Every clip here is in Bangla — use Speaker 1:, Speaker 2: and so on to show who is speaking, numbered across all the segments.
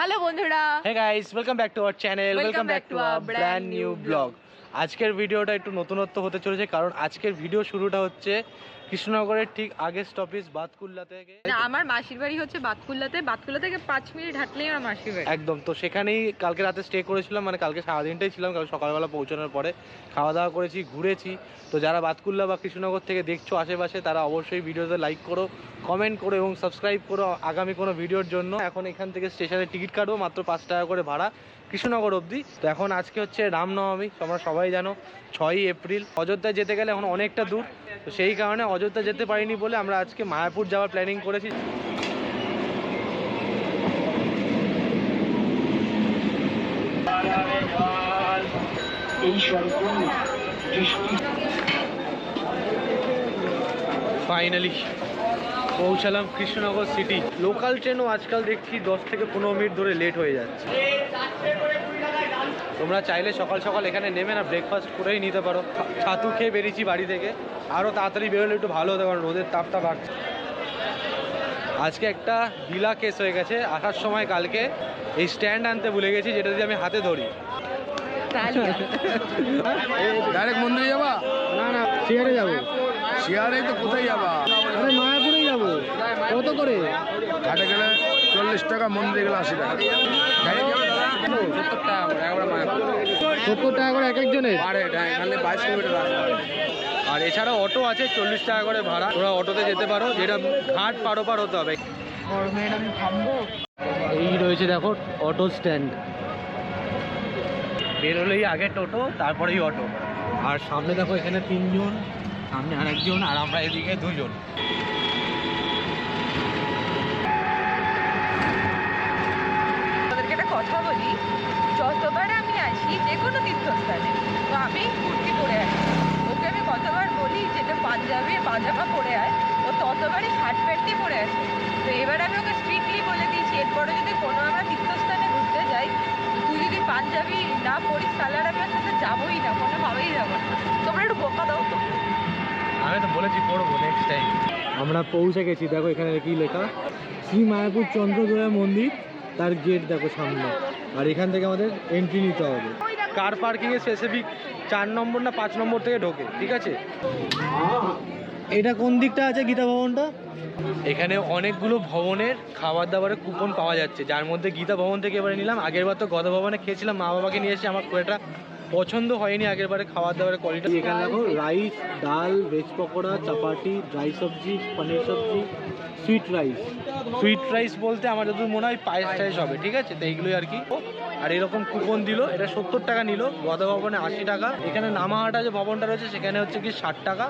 Speaker 1: হ্যালো বন্ধুরা।
Speaker 2: Hey guys welcome back to our channel
Speaker 1: welcome back to our brand new
Speaker 2: blog আজকের ভিডিওটা একটু নতুনত্ব হতে চলেছে কারণ আজকের ভিডিও শুরুটা হচ্ছে কৃষ্ণনগরের ঠিক আগের স্টপেজ বাতকুল্লা থেকে।
Speaker 1: না আমার মাসির বাড়ি হচ্ছে বাতকুল্লাতে। বাতকুল্লা থেকে পাঁচ মিনিট হাঁটলেই আমার মাসির বাড়ি।
Speaker 2: একদম তো সেখানেই কালকে রাতে স্টে করেছিলাম মানে কালকে সারাদিনটাই ছিলাম কাল সকালবেলা পৌঁছানোর পরে খাওয়া দাওয়া করেছি ঘুরেছি। তো যারা বাতকুল্লা বা কৃষ্ণনগর থেকে দেখছ আশেপাশে তারা অবশ্যই ভিডিওতে লাইক করো কমেন্ট করো এবং সাবস্ক্রাইব করো আগামী কোনো ভিডিওর জন্য। এখন এখান থেকে স্টেশনে টিকিট কাটবো মাত্র পাঁচ টাকা করে ভাড়া। কৃষ্ণনগর অবধি। তো এখন আজকে হচ্ছে রামনবমী তোমরা সবাই জানো ছয়ই এপ্রিল। অযোধ্যা যেতে গেলে এখন অনেকটা দূর তো সেই কারণে অযোধ্যা যেতে পারিনি বলে আমরা আজকে মায়াপুর যাওয়ার প্ল্যানিং করেছি। ফাইনালি পৌঁছালাম কৃষ্ণনগর সিটি। লোকাল ট্রেনও আজকাল দেখছি দশ থেকে পনেরো মিনিট ধরে লেট হয়ে যাচ্ছে। তোমরা চাইলে সকাল সকাল এখানে নেমে না ব্রেকফাস্ট করেই নিতে পারো। ছাতু খেয়ে বেরিয়েছি বাড়ি থেকে। আরও তাড়াতাড়ি বেরোলে একটু ভালো হতে কারণ রোদের তাপটা বাড়ছে। আজকে একটা ঢিলা কেস হয়ে গেছে। আসার সময় কালকে এই স্ট্যান্ড আনতে ভুলে গেছি যেটা দিয়ে আমি হাতে ধরি।
Speaker 3: ডাইরেক্ট মন্দিরে যাবা?
Speaker 2: না না। চেয়ারে যাব?
Speaker 3: শিয়ারেই তো কোথায় যাবা?
Speaker 2: আরে মায়াপুরেই যাব কত করে?
Speaker 3: ঘাটে গেলে চল্লিশ টাকা মন্দিরে গেলে আশি টাকা। সত্তর টাকা করে
Speaker 2: সত্তর টাকা করে। এক একজনের?
Speaker 3: এখানে বাইশ কিলোমিটার
Speaker 2: আর এছাড়াও অটো আছে চল্লিশ টাকা করে ভাড়া। তোরা অটোতে যেতে পারো যেটা ঘাট পারো পার হতে হবে।
Speaker 1: গরমের আমি থামবো?
Speaker 2: এই রয়েছে দেখো অটো স্ট্যান্ড বেরোলেই আগে টোটো তারপরেই অটো। আর সামনে দেখো এখানে তিনজন সামনে আরেকজন আর আমরা এদিকে দুজন
Speaker 1: তোমাদেরকে একটা কথা বলি যতবার আসি যে কোনো তীর্থস্থানে। তো আমি কুর্তি পরে আসি ওকে আমি কতবার বলি যেটা পাঞ্জাবি পাজামা পরে আয় ও ততবারই শার্ট প্যান্টই পরে আসে তো এবার আমি ওকে স্ট্রিক্টলি বলে দিয়েছি এরপরে যদি কোনো আমরা তীর্থস্থানে ঘুরতে যাই তুই যদি পাঞ্জাবি না পরিস তাহলে আর আমি ওর সাথে যাবোই না কোনোভাবেই যাব না। তোমরা একটু বোকা দাও তো।
Speaker 2: আমি তো বলেছি পড়ব নেক্সট টাইম আমরা পৌঁছে গেছি দেখো এখানে কি লেখা। শ্রী মায়াপুর চন্দ্রদয়া মন্দির তার গেট দেখো সামনে। আর এখান থেকে আমাদের এন্ট্রি নিতে হবে। কার পার্কিংয়ে স্পেসিফিক চার নম্বর না পাঁচ নম্বর থেকে ঢোকে ঠিক আছে? এটা কোন দিকটা আছে গীতা ভবনটা? এখানে অনেকগুলো ভবনের খাবার দাবারের কুপন পাওয়া যাচ্ছে যার মধ্যে গীতা ভবন থেকে এবারে নিলাম। আগের বার তো গদা ভবনে খেয়েছিলাম মা বাবাকে নিয়ে এসে আমার খুব একটা পছন্দ হয়নি আগের বারে খাবার দাবারের কোয়ালিটি এখানে দেখো রাইস ডাল ভেজ পকোড়া চাপাটি ড্রাই সবজি পনির সবজি সুইট রাইস সুইট রাইস বলতে আমার যতদূর মনে হয় পায়েস টাইস হবে ঠিক আছে? তো এইগুলোই আর কি। আর এরকম কুপন দিল এটা সত্তর টাকা নিল গদা ভবনে আশি টাকা। এখানে নামাহাটা যে ভবনটা রয়েছে সেখানে হচ্ছে কি ষাট টাকা।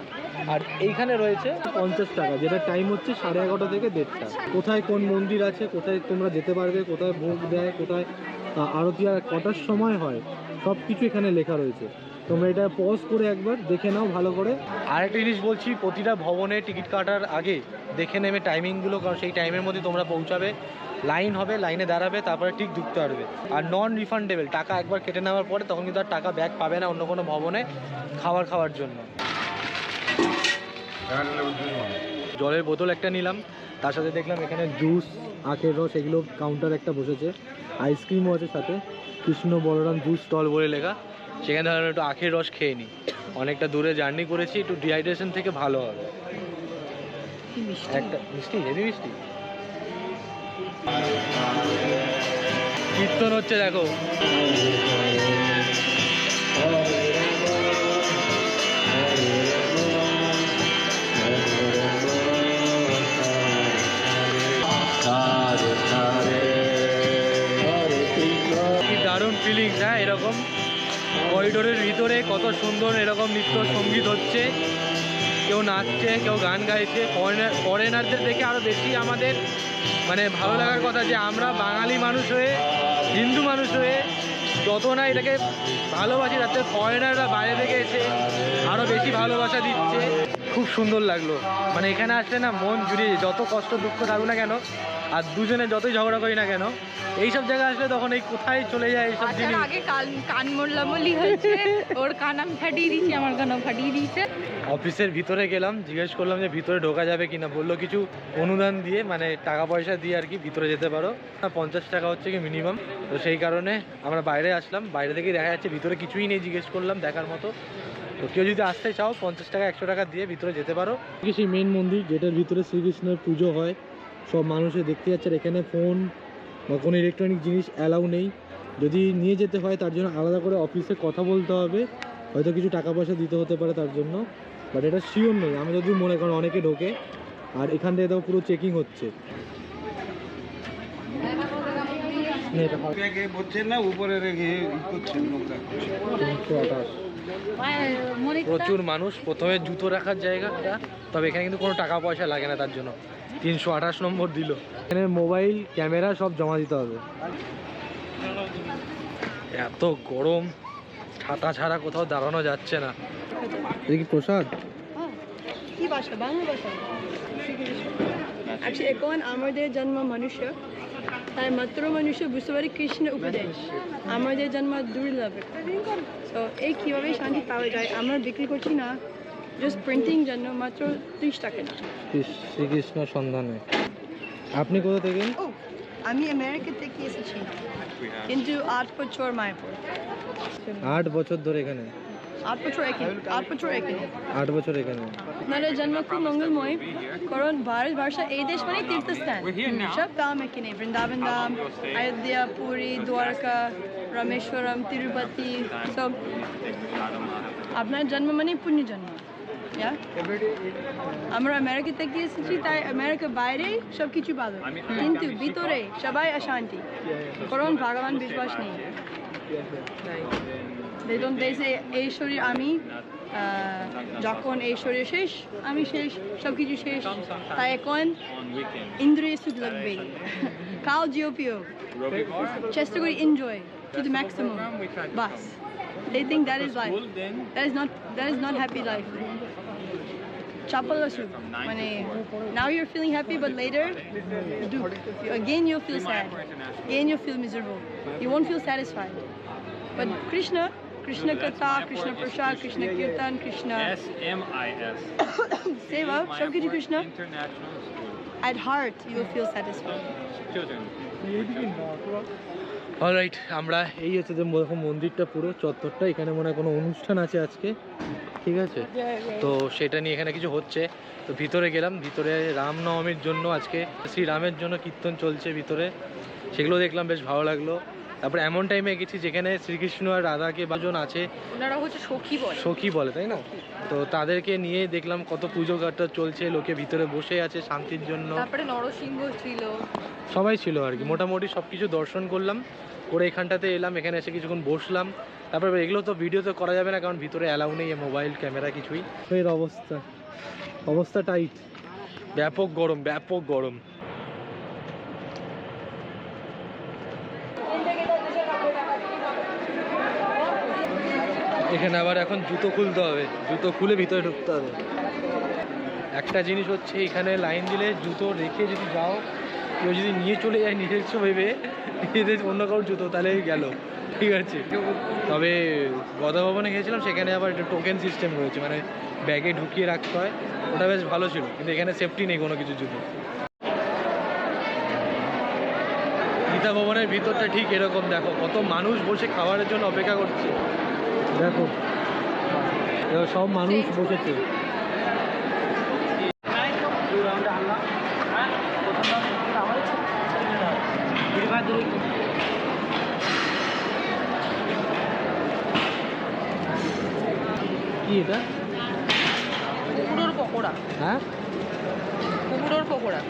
Speaker 2: আর এইখানে রয়েছে পঞ্চাশ টাকা যেটা টাইম হচ্ছে সাড়ে এগারোটা থেকে দেড়টা। কোথায় কোন মন্দির আছে কোথায় তোমরা যেতে পারবে কোথায় ভোগ দেয় কোথায় আরতি আর কটার সময় হয় সব কিছু এখানে লেখা রয়েছে। তোমরা এটা পজ করে একবার দেখে নাও ভালো করে। আরেকটা জিনিস বলছি প্রতিটা ভবনে টিকিট কাটার আগে দেখে নেবে টাইমিংগুলো কারণ সেই টাইমের মধ্যে তোমরা পৌঁছাবে। লাইন হবে লাইনে দাঁড়াবে তারপরে ঠিক ঢুকতে পারবে। আর নন রিফান্ডেবল টাকা একবার কেটে নেওয়ার পরে তখন কিন্তু আর টাকা ব্যাক পাবে না অন্য কোনো ভবনে খাবার খাওয়ার জন্য। জলের বোতল একটা নিলাম। তার সাথে দেখলাম এখানে জুস আখের রস এগুলো কাউন্টার একটা বসেছে। আইসক্রিমও আছে সাথে। কৃষ্ণ বলরাম জুস স্টল বলে লেখা। সেখানে ধরো একটু আখের রস খেয়ে নিই অনেকটা দূরে জার্নি করেছি একটু ডিহাইড্রেশন থেকে ভালো হবে। একটা মিষ্টি হেভি মিষ্টি। কীর্তন হচ্ছে দেখো। এরকম করিডোরের ভিতরে কত সুন্দর এরকম নৃত্য সংগীত হচ্ছে। কেউ নাচছে, কেউ গান গাইছে। ফরেনার ফরেনারদের দেখে আরও বেশি আমাদের মানে ভালো লাগার কথা যে আমরা বাঙালি মানুষ হয়ে, হিন্দু মানুষ হয়ে যত না এটাকে ভালোবাসি, তাতে ফরেনাররা বাইরে থেকে এসে আরও বেশি ভালোবাসা দিচ্ছে। খুব সুন্দর লাগল। মানে এখানে আসলে না মন জুড়িয়ে যত কষ্ট দুঃখ থাকুক না কেন আর দুজনে যতই ঝগড়া করি না কেন এইসব জায়গায় আসলে তখন এই কোথায় চলে যায় এইসব
Speaker 1: আসার
Speaker 2: জিনিস?
Speaker 1: আগে কান কান মোল্লামলি হয়েছে ওর কান আমি ফাটিয়ে দিয়েছি আমার কানও ফাটিয়ে দিয়েছে।
Speaker 2: অফিসের ভিতরে গেলাম জিজ্ঞেস করলাম যে ভিতরে ঢোকা যাবে কিনা বলল কিছু অনুদান দিয়ে মানে টাকা পয়সা দিয়ে আর কি ভিতরে যেতে পারো। পঞ্চাশ টাকা হচ্ছে কি মিনিমাম তো সেই কারণে আমরা বাইরে আসলাম বাইরে থেকে দেখা যাচ্ছে ভিতরে কিছুই নেই জিজ্ঞেস করলাম দেখার মতো। তো কেউ যদি আসতে চাও পঞ্চাশ টাকা একশো টাকা দিয়ে ভিতরে যেতে পারো। সেই মেন মন্দির যেটার ভিতরে শ্রীকৃষ্ণের পুজো হয়? সব মানুষে দেখতে যাচ্ছে আর এখানে ফোন বা কোনো ইলেকট্রনিক জিনিস অ্যালাউ নেই। যদি নিয়ে যেতে হয় তার জন্য আলাদা করে অফিসে কথা বলতে হবে। হয়তো কিছু টাকা পয়সা দিতে হতে পারে তার জন্য। বাট এটা শিওর নেই। আমি যদি মনে করেন অনেকে ঢোকে। আর এখান থেকে তো পুরো চেকিং হচ্ছে। প্রচুর মানুষ। প্রথমে জুতো রাখার জায়গাটা তবে এখানে কিন্তু কোনো টাকা পয়সা লাগে না তার জন্য। তিনশো আঠাশ নম্বর দিল। এখানে মোবাইল ক্যামেরা সব জমা দিতে হবে। এত গরম ছাতা ছাড়া কোথাও দাঁড়ানো যাচ্ছে না। কি প্রসাদ?
Speaker 4: কি ভাষা? বাংলা ভাষা? অ্যাকচুয়ালি এখন আমাদের জন্ম মনুষ্য। তাই মাত্র মনুষ্য বুঝতে পারি কৃষ্ণ উপদেশ। আমাদের জন্ম দুর্লভ। তো এই কীভাবে শান্তি পাওয়া যায় আমরা বিক্রি করছি না। জাস্ট প্রিন্টিং জন্য মাত্র ত্রিশ টাকা না।
Speaker 2: শ্রী- শ্রীকৃষ্ণ সন্ধানে। আপনি কোথা থেকে?
Speaker 4: ও আমি আমেরিকা থেকে এসেছি। কিন্তু আট বছর মায়াপুর।
Speaker 2: আট বছর ধরে এখানে?
Speaker 4: আট বছর এখানে আট বছর এখানে
Speaker 2: আট বছর এখানে।
Speaker 4: আপনাদের জন্ম খুব মঙ্গলময় কারণ এই দেশ মানে তীর্থস্থান। সব এখানে বৃন্দাবন ধাম অযোধ্যা পুরী দ্বারকা রামেশ্বরম তিরুপতি সব। আপনার জন্ম মানে পুণ্য জন্ম Yeah? আমরা আমেরিকা থেকে এসেছি তাই আমেরিকা বাইরে সব কিছু ভালো কিন্তু ভিতরে সবাই অশান্তি। কারণ ভগবান বিশ্বাস নেই। বেতন দেশে এই শরীর আমি যখন এই শরীর শেষ আমি শেষ সব কিছু শেষ তাই এখন ইন্দ্রিয় সুখ লাগবে কাল জিওপিও চেষ্টা করি এনজয় টু দ্য ম্যাক্সিমাম বাস। they think that is life that is not that is not happy life chapel সুখ মানে now you're feeling happy but later দুঃখ again you'll feel sad again you'll feel miserable you won't feel satisfied but krishna krishna katha krishna prasad krishna kirtan krishna
Speaker 5: S M I S.
Speaker 4: seva সব কিছু Krishna
Speaker 5: International School.
Speaker 4: at heart you will feel satisfied
Speaker 5: Children.
Speaker 2: Alright আমরা এই হচ্ছে যে দেখো মন্দিরটা পুরো, চত্বরটা। এখানে মনে হয় কোনো অনুষ্ঠান আছে আজকে, ঠিক আছে? তো সেটা নিয়ে এখানে কিছু হচ্ছে। তো ভিতরে গেলাম, ভিতরে রামনবমীর জন্য আজকে, শ্রীরামের জন্য কীর্তন চলছে ভিতরে। সেগুলো দেখলাম, বেশ ভালো লাগল। তারপর এমন টাইমে গেছি যেখানে শ্রীকৃষ্ণ আর রাধাকে বাজন আছে।
Speaker 1: ওনারা হচ্ছে সখী বলে।
Speaker 2: সখী বলে তাই না? তো তাদেরকে নিয়ে দেখলাম কত পুজো কাটা চলছে লোকে ভিতরে বসে আছে শান্তির জন্য।
Speaker 1: তারপরে নরসিংহ ছিল।
Speaker 2: সবাই ছিল আর কি। মোটামুটি সব কিছু দর্শন করলাম করে এখানটাতে এলাম এখানে এসে কিছুক্ষণ বসলাম। তারপরে এগুলো তো ভিডিও তো করা যাবে না কারণ ভিতরে অ্যালাউ নেই মোবাইল ক্যামেরা কিছুই। এর অবস্থা। অবস্থা টাইট ব্যাপক গরম ব্যাপক গরম। এখানে আবার এখন জুতো খুলতে হবে। জুতো খুলে ভিতরে ঢুকতে হবে। একটা জিনিস হচ্ছে, এখানে লাইন দিলে জুতো রেখে যদি যাও, কেউ যদি নিয়ে চলে যায় নিজস্ব ভেবে, নিজেদের অন্য কারোর জুতো, তাহলে গেল। ঠিক আছে? তবে গদা ভবনে গিয়েছিলাম, সেখানে আবার একটা টোকেন সিস্টেম রয়েছে মানে ব্যাগে ঢুকিয়ে রাখতে হয়। ওটা বেশ ভালো ছিল, কিন্তু এখানে সেফটি নেই কোনো কিছু জুতো গীতা ভবনের ভিতরটা ঠিক এরকম, দেখো, কত মানুষ বসে খাবারের জন্য অপেক্ষা করছে। দেখো। সব মানুষ বসেছে। কি এটা?
Speaker 1: কুমড়োর পকোড়া।
Speaker 2: হ্যাঁ?
Speaker 1: কুমড়োর পকোড়া।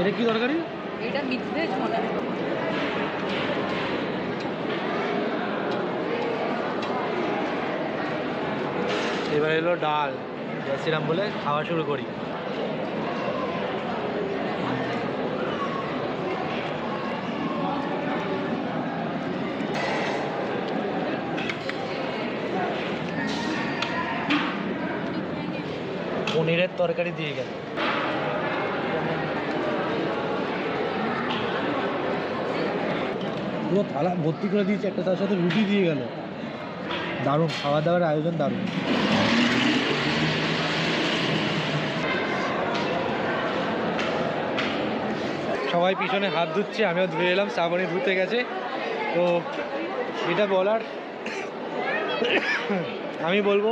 Speaker 2: এটা কি তরকারি?
Speaker 1: এটা মিক্স ভেজ মনে
Speaker 2: এবার এলো ডাল জয়শ্রীরাম বলে খাওয়া শুরু করি। পনিরের তরকারি দিয়ে গেল। পুরো থালা ভর্তি করে দিয়েছে, একটা তার সাথে রুটি দিয়ে গেল। দারুণ, খাওয়া দাওয়ার আয়োজন দারুণ। সবাই পিছনে হাত ধুচ্ছে, আমিও ধুয়ে এলাম, শ্রাবণী ধুতে গেছে। তো এটা বলার, আমি বলব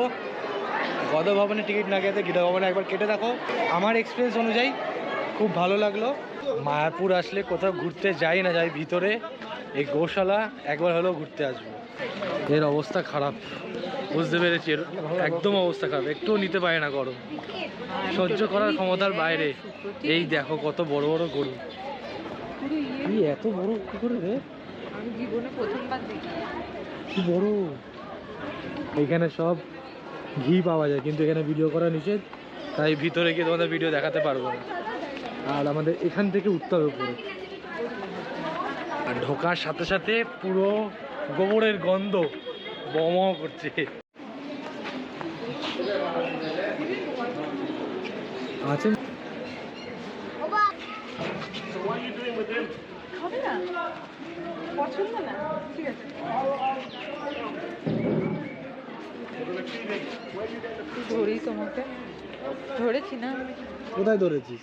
Speaker 2: গদ ভবনে টিকিট না কেটে গীতা ভবনে একবার কেটে দেখো। আমার এক্সপিরিয়েন্স অনুযায়ী খুব ভালো লাগল। মায়াপুর আসলে কোথাও ঘুরতে যাই না যাই ভিতরে এই গোশালা একবার হলেও ঘুরতে আসব। এর অবস্থা খারাপ। বুঝতে পেরেছি এর একদম অবস্থা খারাপ। একটুও নিতে পারে না গরম। সহ্য করার ক্ষমতার বাইরে। এই দেখো কত বড় বড় গরু। এই এত বড় কি করে রে?
Speaker 1: আমি জীবনে
Speaker 2: কি বড়? এখানে সব ঘি পাওয়া যায় কিন্তু এখানে ভিডিও করা নিষেধ। তাই ভিতরে গিয়ে তোমাদের ভিডিও দেখাতে পারব না। আর আমাদের এখান থেকে উঠতে হবে উপরে। আর ঢোকার সাথে সাথে পুরো গোবরের গন্ধ বম করছে। আছে?
Speaker 1: পছন্দ না? ঠিক আছে। ধরি তোমাকে। ধরেছি না
Speaker 2: কোথায় ধরেছিস?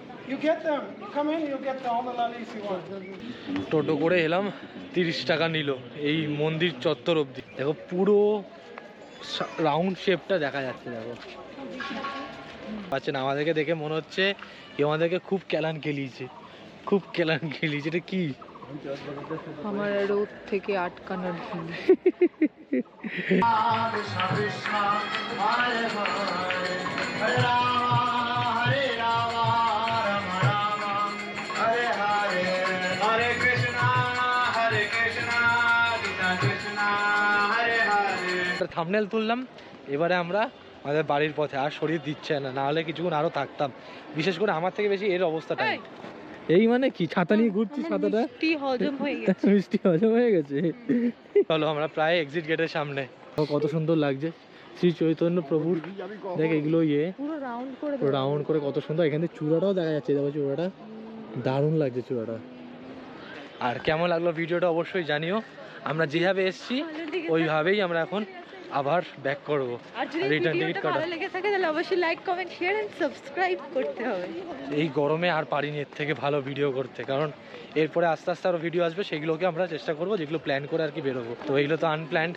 Speaker 4: you
Speaker 6: get them. Come in, you'll get the, all the lollies you want.
Speaker 2: টোটো করে এলাম তিরিশ টাকা নিল। এই মন্দির চত্বর অবধি। দেখো পুরো রাউন্ড শেপটা দেখা যাচ্ছে দেখো। পাচ্ছেন আমাদেরকে দেখে মনে হচ্ছে কেউ আমাদেরকে খুব কেলান খেলিয়েছে। খুব কেলান খেলিয়েছে এটা কি?
Speaker 1: আমার রোদ থেকে আটকানোর জন্য
Speaker 2: থামনেল তুললাম। এবারে আমরা আমাদের বাড়ির পথে আর শরীর দিচ্ছে না না হলে কিছুক্ষণ আরও থাকতাম। বিশেষ করে আমার থেকে বেশি এর অবস্থাটা
Speaker 1: এই।
Speaker 2: এই মানে কি ছাতা নিয়ে ঘুরছি ছাতাটা?
Speaker 1: মিষ্টি হজম হয়ে গেছে।
Speaker 2: মিষ্টি হজম হয়ে গেছে? চলো আমরা প্রায় এক্সিট গেটের সামনে। কত সুন্দর লাগছে। শ্রী চৈতন্য প্রভুর দেখ এগুলো ইয়ে।
Speaker 1: পুরো রাউন্ড করে
Speaker 2: রাউন্ড করে কত সুন্দর। এখানে চূড়াটাও দেখা যাচ্ছে দেখো চূড়াটা। দারুণ লাগছে চূড়াটা। আর কেমন লাগল ভিডিওটা অবশ্যই জানিও। আমরা যেভাবে এসেছি ওইভাবেই আমরা এখন আবার ব্যাক করব।
Speaker 1: আর যদি
Speaker 2: রিটার্ন টিকিট
Speaker 1: ভিডিওটা
Speaker 2: কাটা
Speaker 1: ভালো লেগে থাকে তাহলে অবশ্যই like comment share and subscribe করতে হবে।
Speaker 2: এই গরমে আর পারিনি এর থেকে ভালো ভিডিও করতে কারণ এরপরে আস্তে আস্তে আরও ভিডিও আসবে সেগুলোকে আমরা চেষ্টা করব যেগুলো প্ল্যান করে আর কি বেরোবো। তো এইগুলো তো আনপ্ল্যান্ড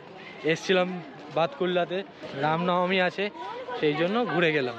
Speaker 2: এসছিলাম বাতকুল্লাতে রামনবমী আছে সেই জন্য ঘুরে গেলাম।